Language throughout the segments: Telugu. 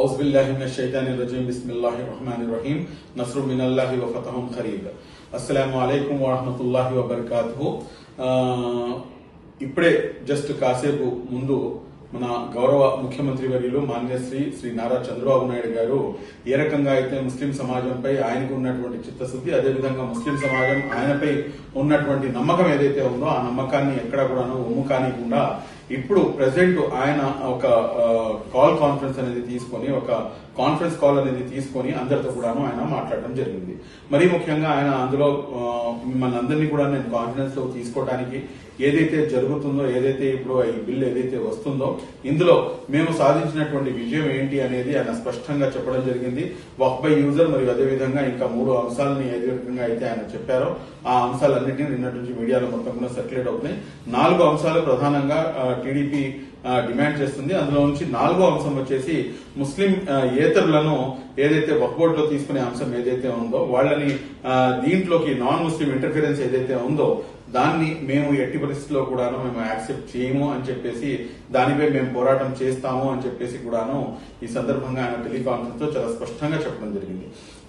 أعوذ بالله من الشيطان الرجيم. بسم الله الرحمن الرحيم. نصر من الله وفتح قريب السلام عليكم ورحمة الله وبركاته. ఇప్పుడే జస్ట్ కాసేపు ముందు మన గౌరవ ముఖ్యమంత్రి వర్యులు మాన్యశ్రీ శ్రీ నారా చంద్రబాబు నాయుడు గారు ఏ రకంగా అయితే ముస్లిం సమాజంపై ఆయనకు ఉన్నటువంటి చిత్తశుద్ధి అదేవిధంగా ముస్లిం సమాజం ఆయనపై ఉన్నటువంటి నమ్మకం ఏదైతే ఉందో ఆ నమ్మకాన్ని ఎక్కడా కూడాను ఒమ్ము కానికుండా ఇప్పుడు ప్రెసెంట్ ఆయన ఒక కాల్ కాన్ఫరెన్స్ అనేది తీసుకొని ఒక కాన్ఫరెన్స్ కాల్ అనేది తీసుకొని అందరితో కూడాను ఆయన మాట్లాడడం జరిగింది. మరీ ముఖ్యంగా ఆయన అందులో మిమ్మల్ని అందరినీ కూడా నేను కాన్ఫిడెన్స్లో తీసుకోవడానికి ఏదైతే జరుగుతుందో ఏదైతే ఇప్పుడు ఈ బిల్ ఏదైతే వస్తుందో ఇందులో మేము సాధించినటువంటి విజయం ఏంటి అనేది ఆయన స్పష్టంగా చెప్పడం జరిగింది. వక్ బై యూజర్ మరియు అదేవిధంగా ఇంకా మూడు అంశాలని ఏ రకంగా అయితే ఆయన చెప్పారో ఆ అంశాలన్నింటినీ నిన్నటి నుంచి మీడియాలో మొత్తం కూడా సర్క్యులేట్ అవుతున్నాయి. నాలుగు అంశాలు ప్రధానంగా టీడీపీ డిమాండ్ చేస్తుంది. అందులో నుంచి నాలుగో అంశం వచ్చేసి ముస్లిం ఏతరులను ఏదైతే వక్లో తీసుకునే అంశం ఏదైతే ఉందో వాళ్ళని దీంట్లోకి నాన్ ముస్లిం ఇంటర్ఫిరెన్స్ ఏదైతే ఉందో దాన్ని మేము ఎట్టి పరిస్థితుల్లో కూడాను మేము యాక్సెప్ట్ చేయము అని చెప్పేసి దానిపై మేము పోరాటం చేస్తాము అని చెప్పేసి కూడాను ఈ సందర్భంగా ఆయన టెలికాన్ఫరెన్స్లో చాలా స్పష్టంగా చెప్పడం జరిగింది.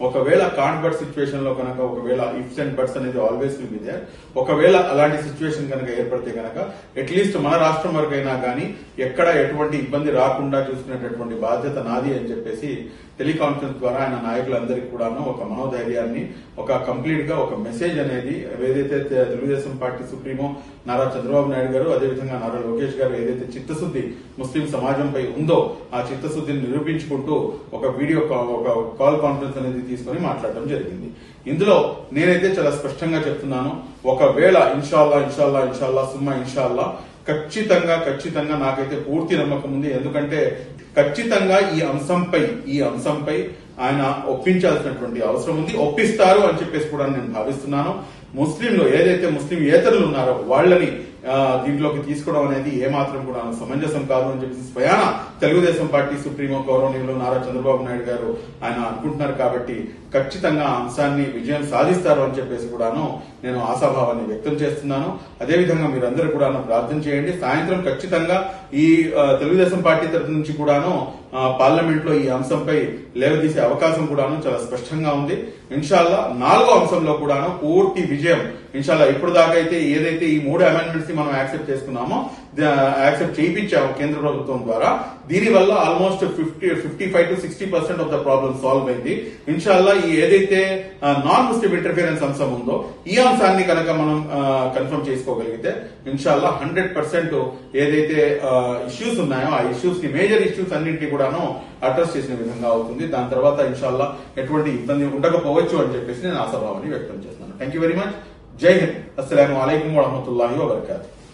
ఒకవేళ కాంట్ బట్ సిచ్యువేషన్లో కనుక ఒకవేళ ఇఫ్స్ అండ్ బర్డ్స్ అనేది ఆల్వేస్ విల్ బి దేర్. ఒకవేళ అలాంటి సిచ్యువేషన్ కనుక ఏర్పడితే కనుక అట్లీస్ట్ మన రాష్ట్రం వరకైనా కానీ ఎక్కడ ఎటువంటి ఇబ్బంది రాకుండా చూసుకునేటటువంటి బాధ్యత నాది అని చెప్పేసి టెలికాన్ఫరెన్స్ ద్వారా ఆయన నాయకులందరికీ కూడాను ఒక మనోధైర్యాన్ని ఒక కంప్లీట్గా ఒక మెసేజ్ అనేది ఏదైతే తెలుగుదేశం తెలుగుదేశం పార్టీ సుప్రీమో నారా చంద్రబాబు నాయుడు గారు అదేవిధంగా నారా లోకేష్ గారు ఏదైతే చిత్తశుద్ధి ముస్లిం సమాజంపై ఉందో ఆ చిత్తశుద్ధిని నిరూపించుకుంటూ ఒక వీడియో కా- ఒక కాల్ కాన్ఫరెన్స్ అనేది తీసుకొని మాట్లాడడం జరిగింది. ఇందులో నేనైతే చాలా స్పష్టంగా చెప్తున్నాను. ఒకవేళ ఇన్షాల్లా ఇన్షాల్లా ఇన్షాల్లా సుమ్మా ఇన్షాల్లా ఖచ్చితంగా ఖచ్చితంగా నాకైతే పూర్తి నమ్మకం ఉంది. ఎందుకంటే ఖచ్చితంగా ఈ అంశంపై ఈ అంశంపై ఆయన ఒప్పించాల్సినటువంటి అవసరం ఉంది. ఒప్పిస్తారు అని చెప్పేసి కూడా నేను భావిస్తున్నాను. ముస్లింలు ఏదైతే ముస్లిం ఏతరులు ఉన్నారో వాళ్ళని దీంట్లోకి తీసుకోవడం అనేది ఏమాత్రం కూడా సమంజసం కాదు అని చెప్పేసి స్వయాన తెలుగుదేశం పార్టీ సుప్రీమో గౌరవనీయులు నారా చంద్రబాబు నాయుడు గారు ఆయన అనుకుంటున్నారు కాబట్టి ఖచ్చితంగా అంశాన్ని విజయం సాధిస్తారు అని చెప్పేసి కూడాను నేను ఆశాభావాన్ని వ్యక్తం చేస్తున్నాను. అదేవిధంగా మీరందరూ కూడా ప్రార్థన చేయండి. సాయంత్రం ఖచ్చితంగా ఈ తెలుగుదేశం పార్టీ తరఫు నుంచి కూడాను పార్లమెంట్లో ఈ అంశంపై లేవదీసే అవకాశం కూడాను చాలా స్పష్టంగా ఉంది. ఇన్షాల్లా నాలుగో అంశంలో కూడాను పూర్తి విజయం. ఇన్షాల్లా ఇప్పుడు దాకా అయితే ఏదైతే ఈ మూడు అమెండ్మెంట్స్ ని మనం యాక్సెప్ట్ చేసుకున్నామో యాక్సెప్ట్ చేయించాము కేంద్ర ప్రభుత్వం ద్వారా. దీని వల్ల almost fifty fifty five to sixty percent of the problem solve అయింది. ఇన్షాల్లా ఈ ఏదైతే నాన్ ముస్లిం ఇంటర్ఫిరెన్స్ అంశం ఉందో ఈ అంశాన్ని కనుక మనం కన్ఫర్మ్ చేసుకోగలిగితే ఇన్షాల్లా హండ్రెడ్ పర్సెంట్ ఏదైతే ఇష్యూస్ ఉన్నాయో ఆ ఇష్యూస్ని మేజర్ ఇష్యూస్ అన్నింటినీ కూడాను అడ్రస్ చేసిన విధంగా అవుతుంది. దాని తర్వాత ఇన్షాల్లా ఎటువంటి ఇబ్బంది ఉండకపోవచ్చు అని చెప్పేసి నేను ఆశాభావాన్ని వ్యక్తం చేస్తున్నాను. థ్యాంక్ యూ వెరీ మచ్ जय हिंद असलम वरहमल वर्का